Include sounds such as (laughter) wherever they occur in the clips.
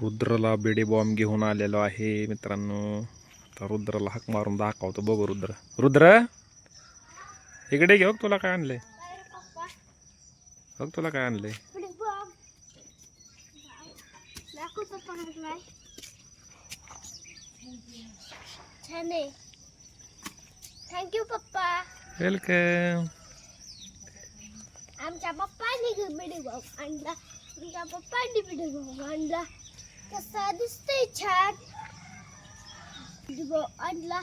रुद्रला बेडे bomb घेऊन आलेलो आहे मित्रांनो. तर रुद्रला हाक मारून दाखवतो. बघू रुद्र. रुद्र इकडे घे तुला काय आणलंय. बघ तुला काय आणलंय. आहे थँक्यू पप्पा वेलकम आमच्या पप्पा आणला. आमच्या पप्पांनी आणला. कसा दिसतोय छान आणला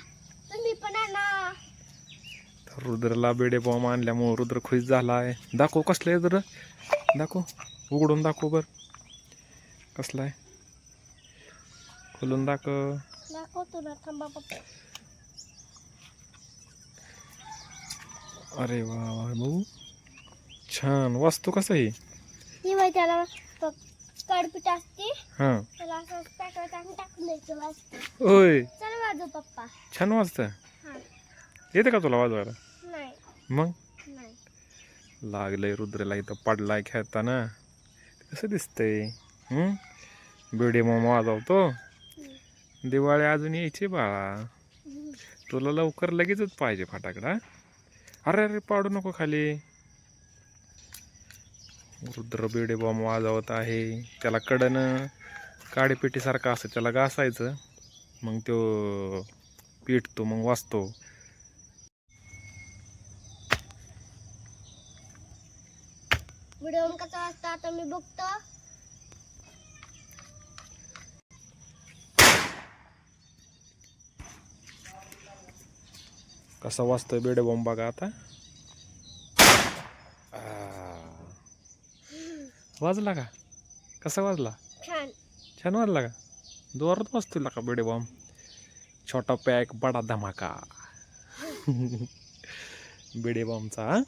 तुम्ही पण आणा रुद्रला बेडे बॉम्ब आणल्यामुळं रुद्र खुश झाला आहे दाखव कसलं आहे रुद्र? दाखव. उघडून दाखव बर. कसलं आहे? खोलून दाखव. दाखवतो ना थांबा पप्पा अरे वा वा भाऊ. छान. वाचतो कसं आहे? ही त्याला कडपीठ असते. हां त्याला असं टाकत आणि पप्पा. छान वाजतं येते का तुला वाजवायला? मग? लागलंय रुद्रला इथं पडलाय खेळताना. कसं दिसतंय? बेडे मग वाजवतो. दिवाळी अजून यायची बाळा. तुला लवकर लगेचच पाहिजे फटाकडा अरे अरे पाडू नको खाली. रुद्र बेडे बॉम्ब वाजवत आहे. त्याला कडनं काडीपेटीसारखं असं त्याला घासायचं मग तो पेटतो मग वाजतो व्हिडिओ कसा आता मी बघतो. कसा वाजतोय बेडे बॉम्ब बघा आता. वाजला का? कसा वाजला? छान वाजला का? जोरात वाजतोय का बेडे बॉम्ब? छोटा पॅक बडा धमाका. (laughs) बेडे बॉम्बचा.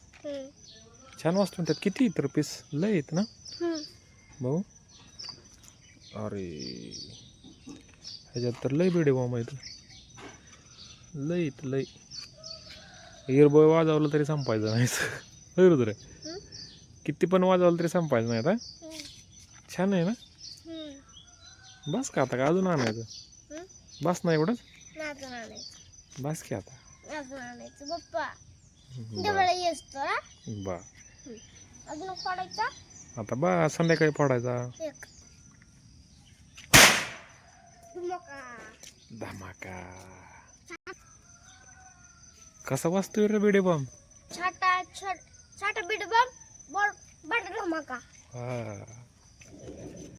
छान वाजतो त्यात किती तर पीस लय आहेत ना. भाऊ? अरे. ह्याच्यात तर लय बेडे बॉम्ब आहेत. लय आहेत, लय. इयरबॉय वाजवलं तरी संपायचं नाही (laughs) हम्म. किती पण वाजवलं तरी संपायचं नाही आता. छान आहे ना. बस का आता का अजून आणायचं. बस नाही एवढंच आणायचं. बस की आता. आणायचं. पप्पा बर. जवळ येतो हा? बर. अजून पडायचा आता बा संध्याकाळी फोडायचा. एक. धमाका. धमाका. कसा वाजतोय रे बेडे बॉम्ब छोटा छोट छोटा बिड बम बड बड धमाका. हा.